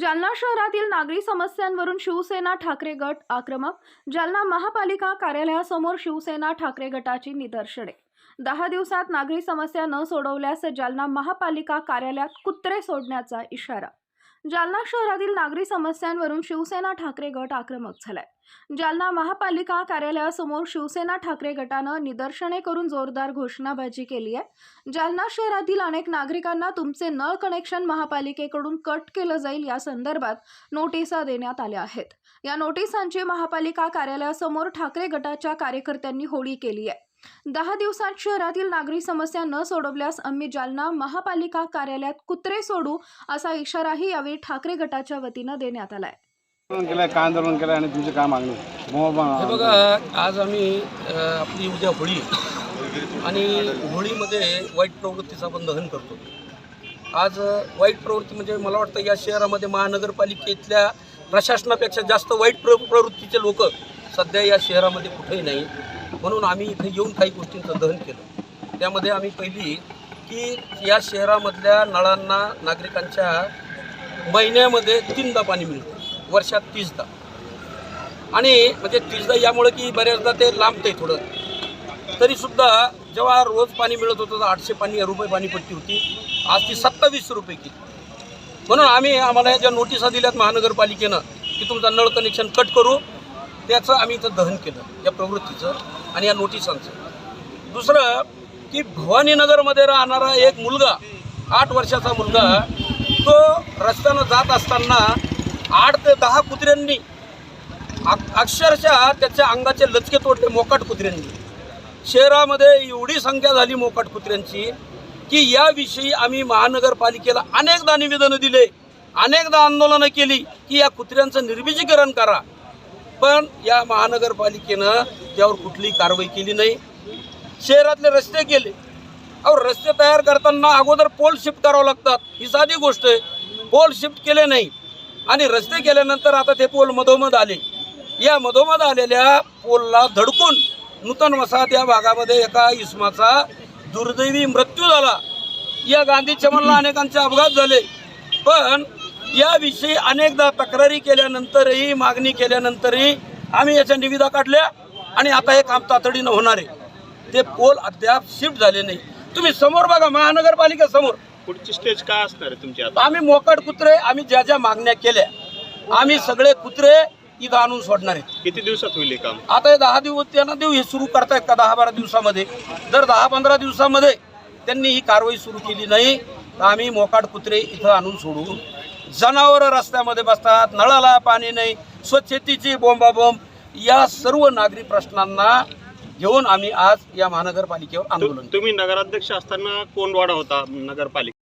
जालना शहरातील नागरी समस्यांवरून शिवसेना ठाकरे गट आक्रमक जालना महापालिका कार्यालयासमोर शिवसेना ठाकरे गटाची निदर्शने. दहा दिवसात नागरी समस्या न सोडवल्यास जालना महापालिका कार्यालयात कुत्रे सोडण्याचा इशारा जालना शहरातील नागरी समस्यांवरून शिवसेना ठाकरे गट आक्रमक झालाय. जालना महापालिका कार्यालयासमोर शिवसेना ठाकरे गटानं निदर्शने करून जोरदार घोषणाबाजी केली आहे. जालना शहरातील अनेक नागरिकांना तुमचे नळ कनेक्शन महापालिकेकडून कट केलं जाईल या संदर्भात नोटिसा देण्यात आल्या आहेत. या नोटिसांची महापालिका कार्यालयासमोर ठाकरे गटाच्या कार्यकर्त्यांनी होळी केली आहे. दहा दिवसात शहरातील नागरी समस्या न सोडवल्यास आम्ही जालना महापालिका कार्यालयात कुत्रे सोडू असा इशाराही यावेळी ठाकरे गटाच्या वतीनं देण्यात आलाय. काय आंदोलन आणि तुमची काय मागणी मग हे बघा आज आम्ही अ, आपली उद्या होळी आणि होळीमध्ये वाईट प्रवृत्तीचं आपण दहन करतो. आज अ, वाईट प्रवृत्ती म्हणजे मला वाटतं या शहरामध्ये महानगरपालिकेतल्या प्रशासनापेक्षा जास्त वाईट प्र प्रवृत्तीचे लोक सध्या या शहरामध्ये कुठेही नाही. म्हणून आम्ही इथे येऊन काही गोष्टींचं दहन केलं. त्यामध्ये आम्ही पहिली की या शहरामधल्या नळांना नागरिकांच्या महिन्यामध्ये तीनदा पाणी मिळतं. वर्षात तीसदा. आणि म्हणजे तीसदा यामुळे की बऱ्याचदा ते लांबते थोडं. तरीसुद्धा जेव्हा रोज पाणी मिळत होतं तर आठशे पाणी रुपये पाणीपट्टी होती. आज ती सत्तावीस रुपये की म्हणून आम्ही आम्हाला ज्या नोटिसा दिल्यात महानगरपालिकेनं की तुमचा नळ कनेक्शन कट करू. त्याचं आम्ही इथं दहन केलं या प्रवृत्तीचं आणि या नोटिसांचं. दुसरं की भवानीनगरमध्ये राहणारा एक मुलगा आठ वर्षाचा मुलगा तो रस्त्यानं जात असताना आठ ते दहा कुत्र्यांनी अक्षरशः त्याच्या अंगाचे लचके तोडले मोकाट कुत्र्यांनी. शहरामध्ये एवढी संख्या झाली मोकाट कुत्र्यांची की याविषयी आम्ही महानगरपालिकेला अनेकदा निवेदनं दिले अनेकदा आंदोलनं केली की या कुत्र्यांचं निर्बीजीकरण करा. पण या महानगरपालिकेनं त्यावर कुठलीही कारवाई केली नाही. शहरातले रस्ते केले. अहो रस्ते तयार करताना अगोदर पोल शिफ्ट करावं लागतात. ही साधी गोष्ट आहे. पोल शिफ्ट केले नाही. आणि रस्ते केल्यानंतर आता ते पोल मधोमध आले. या मधोमध आलेल्या पोलला धडकून नूतन वसाहत या भागामध्ये एका इसमाचा दुर्दैवी मृत्यू झाला. या गांधी चमनला अनेकांचे अपघात झाले. पण याविषयी अनेकदा तक्रारी केल्यानंतरही मागणी केल्यानंतरही आम्ही याच्या निविदा काढल्या आणि आता हे काम तातडीनं होणार आहे. ते पोल अद्याप शिफ्ट झाले नाही. तुम्ही समोर बघा महानगरपालिका समोर पुढची स्टेज काय असणार आहे तुमची आता? आम्ही मोकट कुत्रे आम्ही ज्या ज्या मागण्या केल्या आम्ही सगळे कुत्रे इथं आणून सोडणार आहेत किती दिवसात होईल काम? आता हे दहा दिवस त्यांना देऊ हे सुरू करतायत का दहा बारा दिवसामध्ये? जर दहा पंधरा दिवसामध्ये त्यांनी ही कारवाई सुरू केली नाही तर आम्ही मोकाट कुत्रे इथं आणून सोडू. जनावरं रस्त्यामध्ये बसतात नळाला पाणी नाही स्वच्छतेची बोंबाबोंब. या सर्व नागरी प्रश्नांना घेऊन आम्ही आज या महानगरपालिकेवर आंदोलन तुम्ही नगराध्यक्ष असताना कोण वाडा होता नगरपालिका.